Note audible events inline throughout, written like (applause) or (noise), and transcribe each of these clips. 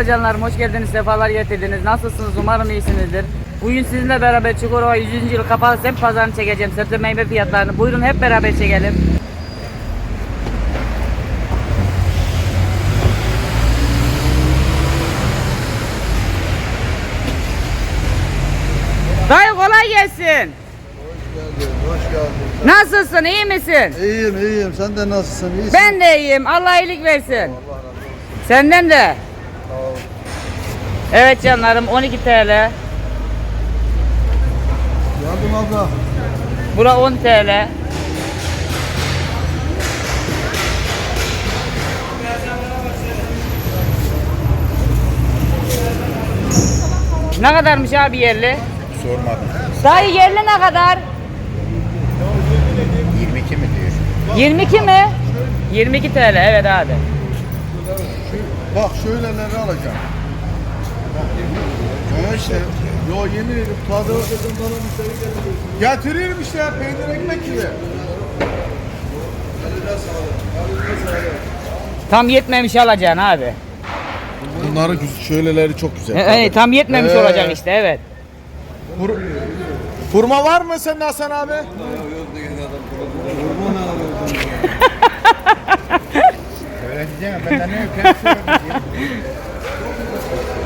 Merhaba canlarım, hoş geldiniz, sefalar getirdiniz. Nasılsınız? Umarım iyisinizdir. Bugün sizinle beraber Çukurova 100. yıl kapalı semt pazarını çekeceğim. Sebze meyve fiyatlarını. Buyurun hep beraber çekelim. Dayı kolay gelsin. Hoş geldin. Nasılsın, iyi misin? İyiyim, iyiyim. Sen de nasılsın? İyisin. Ben de iyiyim. Allah iyilik versin. Allah razı olsun. Senden de. Evet canlarım 12 TL. Yardım abla. Bura 10 TL. Ne kadarmış abi yerli? Sormadım. Dayı yerli ne kadar? 22 mi diyor? 22 mi? 22 TL evet abi. Bak şöyleleri alacağım. Ya işte. Yo yemin ederim tadı. Getiririm işte ya, peynir ekmek gibi. Tam yetmemiş alacaksın abi. Bunların güz- şöyleleri çok güzel. E, e, tam yetmemiş Ee. olacak işte evet. Kur- Kurma var mı senin Hasan abi? (laughs) Söyleyeceğim ben de ne yok?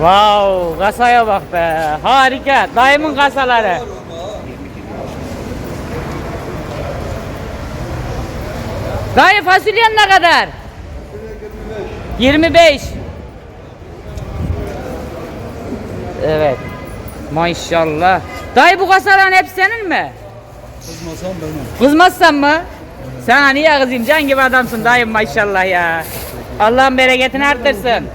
Wow, kasaya bak be. Harika. Dayımın kasaları. Dayı fasulyen ne kadar? 25. Evet. Maşallah. Dayı bu kasaların hepsi senin mi? Kızmasam benim. Kızmazsan mı? Sana niye kızayım? Can gibi adamsın dayım maşallah ya. Allah'ın bereketini arttırsın.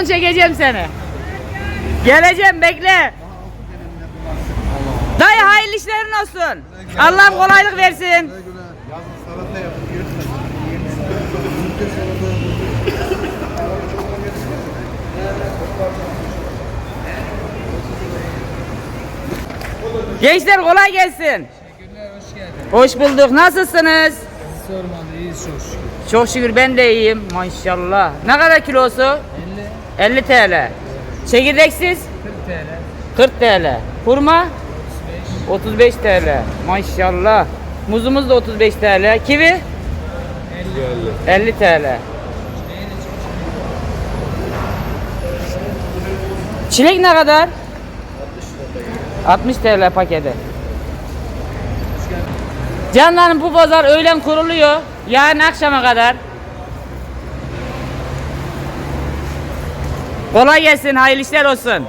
Son çekeceğim seni. Geleceğim bekle. Dayı hayırlı işlerin olsun. Allah'ım kolaylık versin. Gençler kolay gelsin. Teşekkürler, hoş geldin. Hoş bulduk. Nasılsınız? İyiyiz çok şükür. Çok şükür ben de iyiyim. Maşallah. Ne kadar kilosu? 50, 50 TL. Çekirdeksiz? 40 TL, 40 TL. Hurma? 35, 35 TL. Maşallah. Muzumuz da 35 TL. Kivi? 50. 50 TL. Çilek ne kadar? 60 TL paketi. Canlarım bu pazar öğlen kuruluyor. Yarın akşama kadar. Kolay gelsin, hayırlı işler olsun.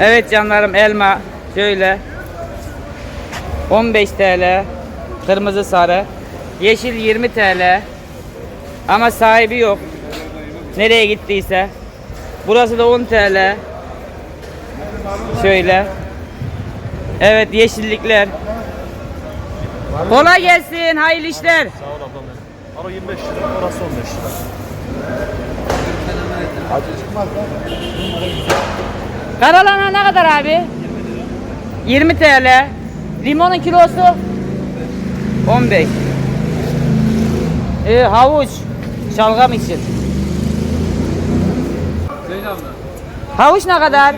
Evet canlarım elma şöyle. 15 TL kırmızı sarı. Yeşil 20 TL ama sahibi yok. Nereye gittiyse. Burası da 10 TL şöyle. Evet yeşillikler. Kolay gelsin hayırlı işler. Sağ ol ablam benim. Ara 25 lira, orası 15 lira. Karalana ne kadar abi 20 TL limonun kilosu 15 ee, havuç şalgam için Havuç ne kadar?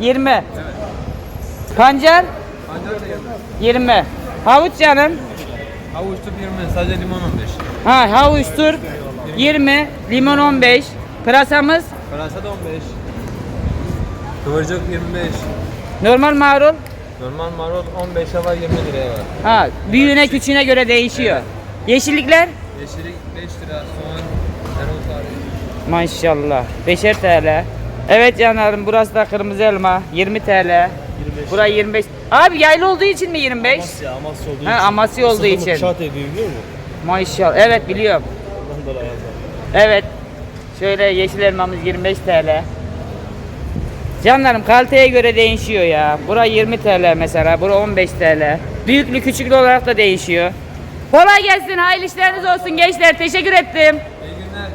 20. Pancar? 20. Havuç canım. Havuç tut 20, sadece limon 15. Ha havuç tur 20, limon 15. Pırasamız Fransa da 15. Kıvırcık 25. normal marul. Normal marul 15'e var 20 liraya var. Ha büyüğüne küçüğüne göre değişiyor. Yeşillikler Yeşillik 5 lira, soğan, erol tarihi. maşallah 5'er TL. Evet canlarım burası da kırmızı elma 20 TL. 25 Bura 25. Abi yaylı olduğu için mi 25? Amasya, Amasya olduğu Ha, için. Amasya olduğu Sıkımlık için. Şart ediyor biliyor musun? Maşallah. Evet biliyorum. Evet. Şöyle yeşil elmamız 25 TL. Canlarım kaliteye göre değişiyor ya. Bura 20 TL mesela, bura 15 TL. Büyüklü küçüklü olarak da değişiyor. Kolay gelsin. Hayırlı işleriniz olsun gençler. Teşekkür ettim. İyi günler.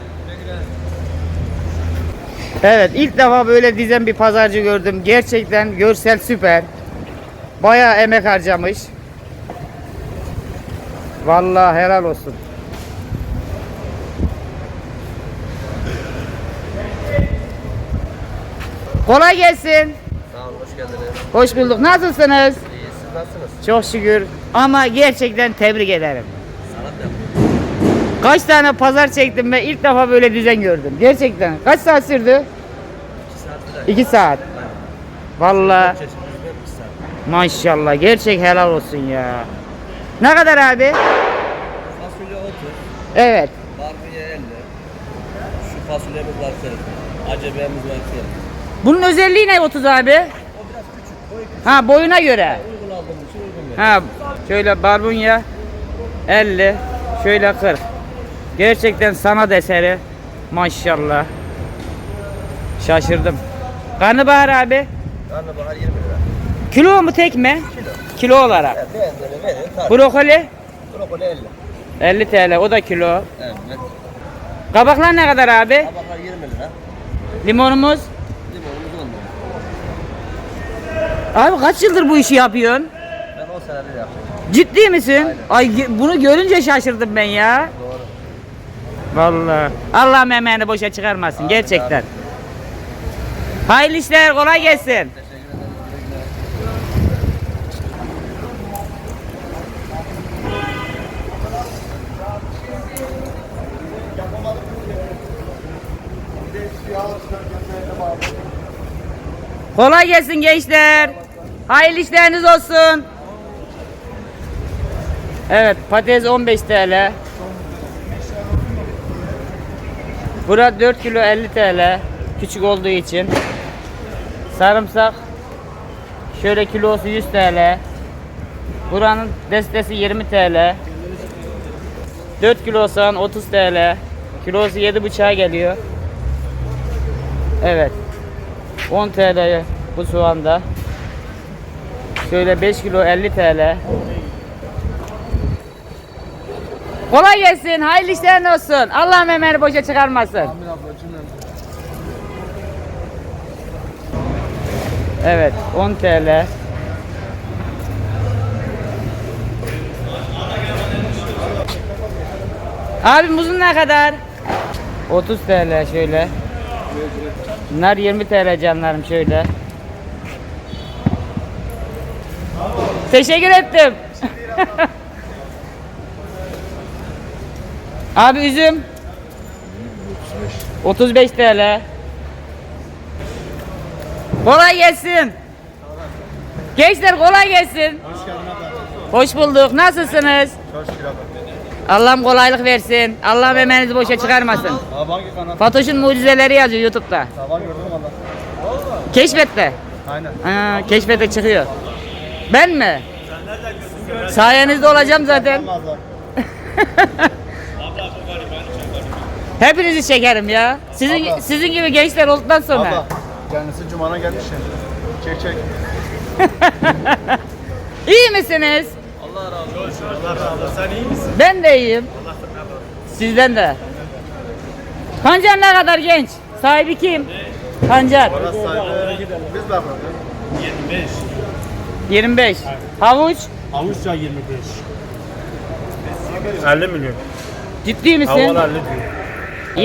Evet ilk defa böyle dizen bir pazarcı gördüm. Gerçekten görsel süper. Bayağı emek harcamış. Vallahi helal olsun. Kolay gelsin. Sağ olun, hoş geldiniz. Hoş bulduk. Nasılsınız? İyi, siz nasılsınız? Çok şükür. Ama gerçekten tebrik ederim. Sanat yap. Kaç tane pazar çektim ve ilk defa böyle düzen gördüm. Gerçekten. Kaç saat sürdü? 2 saat 2 saat. Vallahi Çeşit yüzden 2 saat. maşallah gerçek helal olsun ya. Ne kadar abi? Fasulye 30, Evet. barbunya 50. Şu fasulyemiz var 40. Acebemiz var 40. Bunun özelliği ne 30 abi? O biraz küçük, boy küçük. Ha boyuna göre. Ha şöyle barbunya 50, şöyle 40. Gerçekten sanat eseri. Maşallah. Şaşırdım. Karnabahar abi. Karnabahar 20 lira. Kilo mu tek mi? Kilo. Kilo olarak. Evet. Tabii. Brokoli Brokoli 50. 50 TL o da kilo. Evet. Kabaklar ne kadar abi? Kabaklar 20 lira. Limonumuz 10 lira. Abi kaç yıldır bu işi yapıyorsun? Ben 10 senedir yapıyorum. Ciddi misin? Ay ge- bunu görünce şaşırdım ben ya. Doğru. Vallahi. Allah'ım emeğini boşa çıkarmasın gerçekten. Hayırlı işler kolay gelsin. Kolay gelsin gençler. Hayırlı işleriniz olsun. Evet patates 15 TL. Bura 4 kilo 50 TL. Küçük olduğu için. Sarımsak şöyle kilosu 100 TL. Buranın destesi 20 TL. 4 kilo soğan 30 TL. Kilosu 7,5'a geliyor. Evet. 10 TL bu soğanda. Şöyle 5 kilo 50 TL. Kolay gelsin. Hayırlı işlerin olsun. Allah memeni boşa çıkarmasın. Evet 10 TL. Abi muzun ne kadar? 30 TL şöyle. Bunlar 20 TL canlarım şöyle. Teşekkür ettim. (laughs) Abi üzüm. 35 TL. Kolay gelsin. Gençler kolay gelsin. Hoş geldin abla. Hoş bulduk. Nasılsınız? Çok şükür abla. Allah'ım kolaylık versin. Allah emeğinizi boşa çıkarmasın. Fatoş'un mucizeleri yazıyor YouTube'da. Sabah gördüm valla. Keşfette. Aynen. Ha, keşfete çıkıyor. Ben mi? Sayenizde olacağım zaten. (laughs) Hepinizi çekerim ya. Sizin Abla. sizin gibi gençler olduktan sonra. Abla. Kendisi Cuma'na gelmiş ya. Çek çek. (laughs) İyi misiniz? Allah razı olsun. Allah razı olsun. Sen iyi misin? Ben de iyiyim. Sizden de. Pancar ne kadar genç? Sahibi kim? Pancar. Orası sahibi. Biz de abla. 25. 25. Havuç. Avusturya 25. 50 milyon. Ciddi misin? Havalar 50 diyor.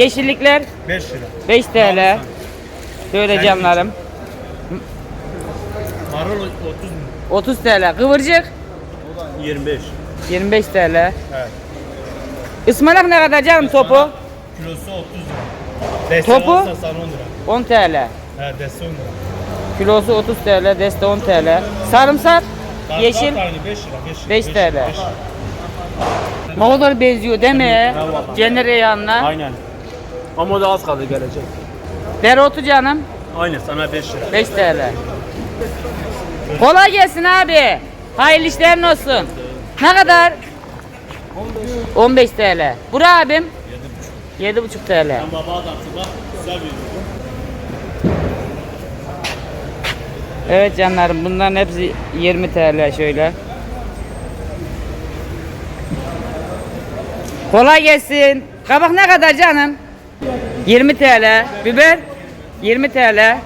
Yeşillikler 5 lira. 5 TL. Şöyle canlarım. Marul 30 milyon. 30 TL. Kıvırcık 25. 25 TL. Evet. Ispanak ne kadar canım topu? Kilosu 30 lira. Deste Topu? sana 10 lira. 10 TL. He deste 10 lira. Kilosu 30 TL, deste 10 TL. Sarımsak yeşil tane 5 lira. 5 5 TL. Ne kadar benziyor değil mi? Cenere yanına. Aynen. Ama o da az kaldı gelecek. Dereotu canım Aynen sana 5 lira. 5 TL. Kolay gelsin abi. Hayırlı işlerin olsun. Ne kadar? 15 TL. Bura abim? 7,5 TL. Baba adamsın bak. Güzel bir Evet canlarım bunların hepsi 20 TL şöyle. Kolay gelsin. Kabak ne kadar canım? 20 TL. Biber 20 TL.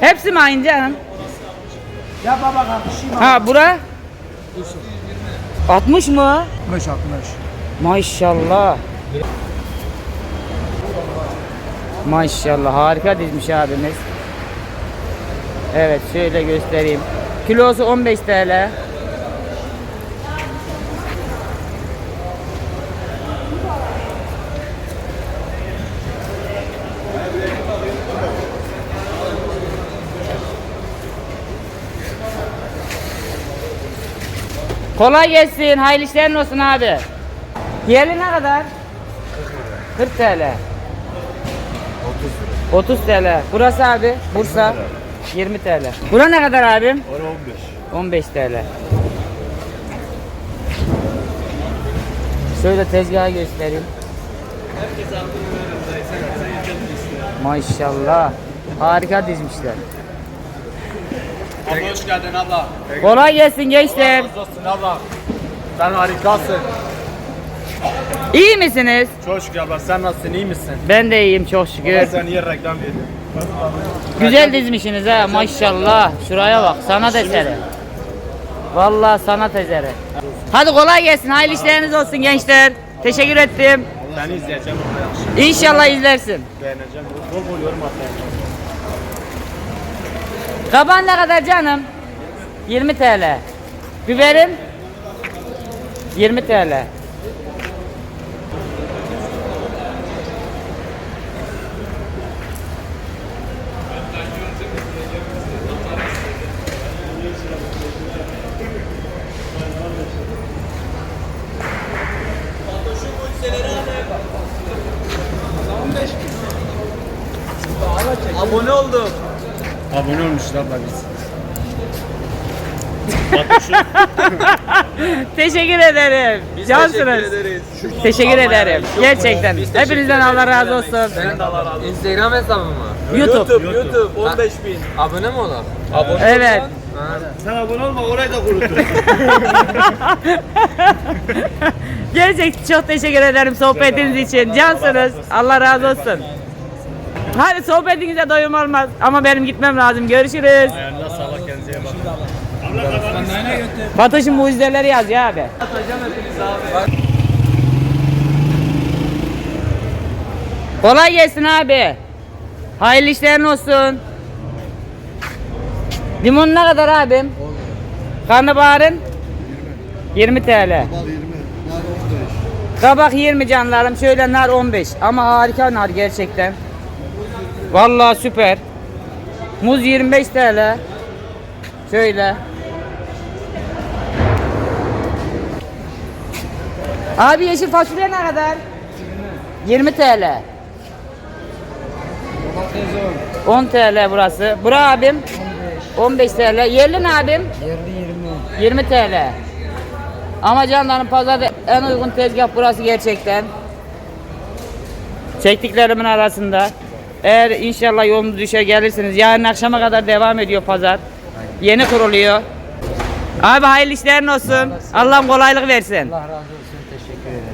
Hepsi mi aynı canım? Ya baba. Ha bura? 60 mı? 60 60. Maşallah. Maşallah harika dizmiş abimiz. Evet şöyle göstereyim. Kilosu 15 TL. Kolay gelsin. Hayırlı işlerin olsun abi. Diğeri ne kadar? 40 TL. 30 TL. Burası abi Bursa 20 TL. Bura ne kadar abim? Orada 15. 15 TL. Şöyle tezgahı göstereyim. Maşallah. Harika dizmişler. Abla hoş geldin abla. Kolay gelsin gençler. Razı olsun abla. Sen harikasın. İyi misiniz? Çok şükür abla. Sen nasılsın? iyi misin? Ben de iyiyim çok şükür. Ben sen iyi reklam verdin. Güzel dizmişsiniz ha maşallah. Şuraya bak sanat eseri. Vallahi sanat eseri. Hadi kolay gelsin. Hayırlı işleriniz olsun gençler. Teşekkür ettim. Seni izleyeceğim. İnşallah izlersin. Beğeneceğim. Bol bol yorum atacağım. Kaban ne kadar canım? 20 TL. Biberin? 20 TL. Abone oldum. Abone olmuşuz abla biz. (laughs) Teşekkür ederim. Cansınız. Teşekkür ederim. Gerçekten. Hepinizden Allah razı olsun. Instagram hesabı mı? YouTube. YouTube 15 bin. Abone mi ola? Evet. Sen abone olma orayı da kurutur. (laughs) Gerçekten çok teşekkür ederim sohbetiniz için. Cansınız. Allah razı olsun. Hadi sohbetinize doyum olmaz. Ama benim gitmem lazım. Görüşürüz. Ayağınıza sağlık kendinize bakın. Fatoş'un mucizeleri yaz ya abi. Kolay gelsin abi. Hayırlı işlerin olsun. Limon ne kadar abim? Karnabaharın? 20 TL. Kabak 20 canlarım. Şöyle nar 15. Ama harika nar gerçekten. Vallahi süper. Muz 25 TL. Şöyle. Abi yeşil fasulye ne kadar? 20 TL. 10 TL burası. Bura abim? 15 TL. Yerli ne abim? Yerli 20. 20 TL. Ama canlarım pazarda en uygun tezgah burası gerçekten. Çektiklerimin arasında. Eğer inşallah yolunuz düşer gelirsiniz. Yarın akşama kadar devam ediyor pazar. Yeni kuruluyor. Abi hayırlı işlerin olsun. Allah'ım kolaylık versin. Allah razı olsun. Teşekkür ederim.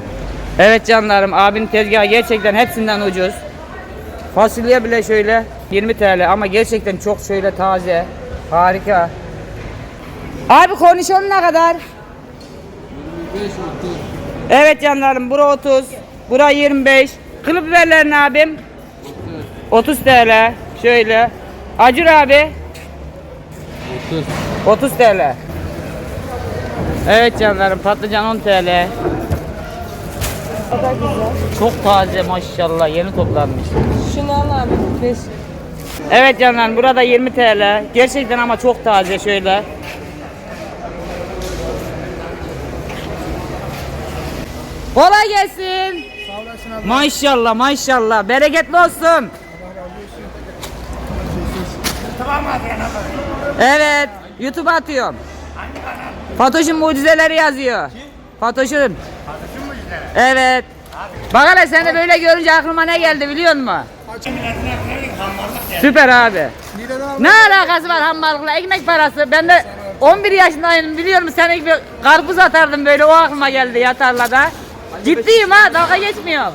Evet canlarım abinin tezgahı gerçekten hepsinden ucuz. Fasulye bile şöyle 20 TL ama gerçekten çok şöyle taze. Harika. Abi kornişon ne kadar? Evet canlarım bura 30. Bura 25. Kılıp biberlerin abim? 30 TL. Şöyle. Acur abi? 30. 30 TL. Evet canlarım patlıcan 10 TL. Çok taze maşallah yeni toplanmış. Şunu al abi. Beş. Evet canlarım burada 20 TL. Gerçekten ama çok taze şöyle. Kolay gelsin. Maşallah maşallah bereketli olsun. Evet YouTube atıyorum. Fatoş'un mucizeleri yazıyor. Fatoş'un. Evet. Bak hele seni böyle görünce aklıma ne geldi biliyor musun? Süper abi. Ne alakası var hambalıkla ekmek parası? Ben de 11 yaşındayım biliyor musun? Sen bir karpuz atardım böyle o aklıma geldi ya. Ciddiyim ha dalga geçmiyorum.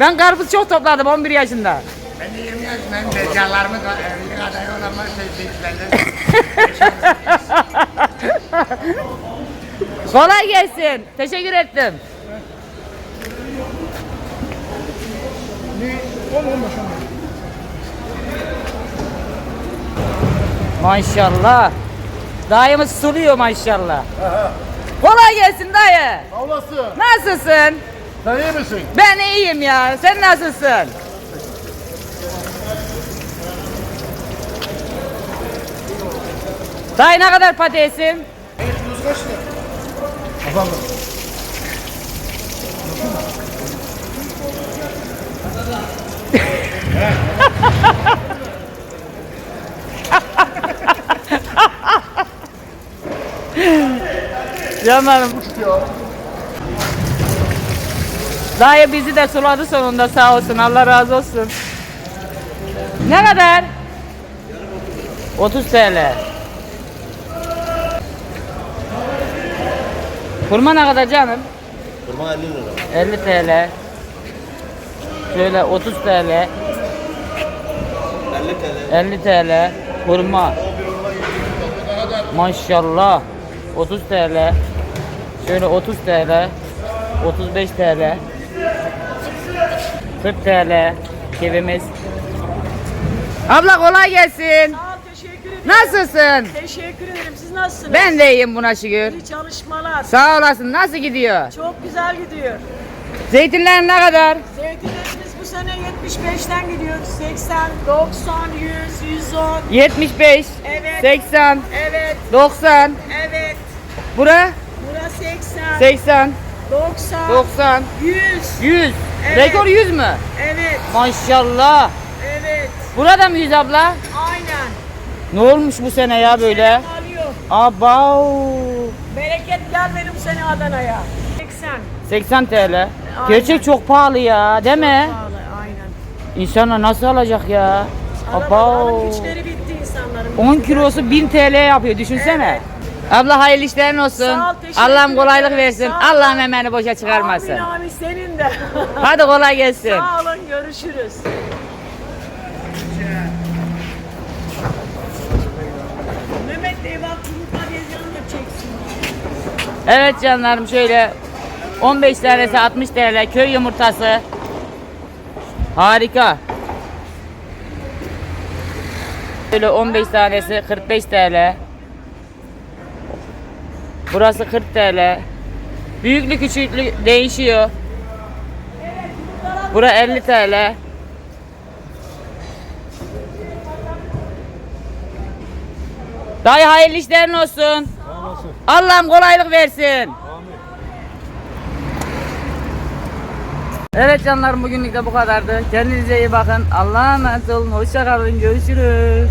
Ben karpuz çok topladım 11 yaşında. Ben de yemiyorum. Ben tezgahlarımı evlilik adayı olanlar benden. (laughs) Kolay gelsin. Teşekkür ettim. Maşallah. Dayımız suluyor maşallah. Kolay gelsin dayı. Olasın. Nasılsın? Sen iyi misin? Ben iyiyim ya. Sen nasılsın? Dayı ne kadar patatesin? Efendim. Canlarım. Dayı bizi de suladı sonunda sağ olsun. Allah razı olsun. Ne kadar? 30 TL. Kurma ne kadar canım? Kurma 50 lira. 50 TL. Şöyle 30 TL. 50 TL. 50 TL. Kurma. Maşallah. 30 TL. Şöyle 30 TL. 35 TL. 40 TL. Kevimiz. Abla kolay gelsin. Sağ ol, teşekkür ederim. Nasılsın? Teşekkür ederim. Siz nasılsınız? Ben de iyiyim buna şükür. İyi çalışmalar. Sağ olasın. Nasıl gidiyor? Çok güzel gidiyor. Zeytinler ne kadar? Zeytinlerimiz bu sene 75'ten gidiyor. 80, 90, 100, 110. 75, Evet. 80, Evet, 90. evet. Bura Bura 80, 80, 90, 90, 100. 100. Evet. Rekor 100 mü? Evet, Maşallah. evet. Burada mı 100 abla? Aynen. Ne olmuş bu sene ya böyle? Alıyor. Abav. Bereket gel benim sene Adana'ya. 80. 80 TL. Gerçek çok pahalı ya, değil mi? Pahalı, aynen. İnsanlar nasıl alacak ya? Abav. güçleri bitti insanların. 10 kilosu 1000 TL yapıyor düşünsene. Abla hayırlı işlerin olsun. Allah'ım kolaylık versin. Allah'ım emeğini boşa çıkarmasın. Amin amin senin de. Hadi kolay gelsin. Sağ olun görüşürüz. Evet canlarım şöyle 15 tanesi 60 TL köy yumurtası. Harika. Şöyle 15 tanesi 45 TL. Burası 40 TL. Büyüklü küçüklü değişiyor. Bura 50 TL. Dayı hayırlı işlerin olsun. Allah'ım kolaylık versin. Evet canlarım bugünlük de bu kadardı. Kendinize iyi bakın. Allah'a emanet olun. Hoşça kalın. Görüşürüz.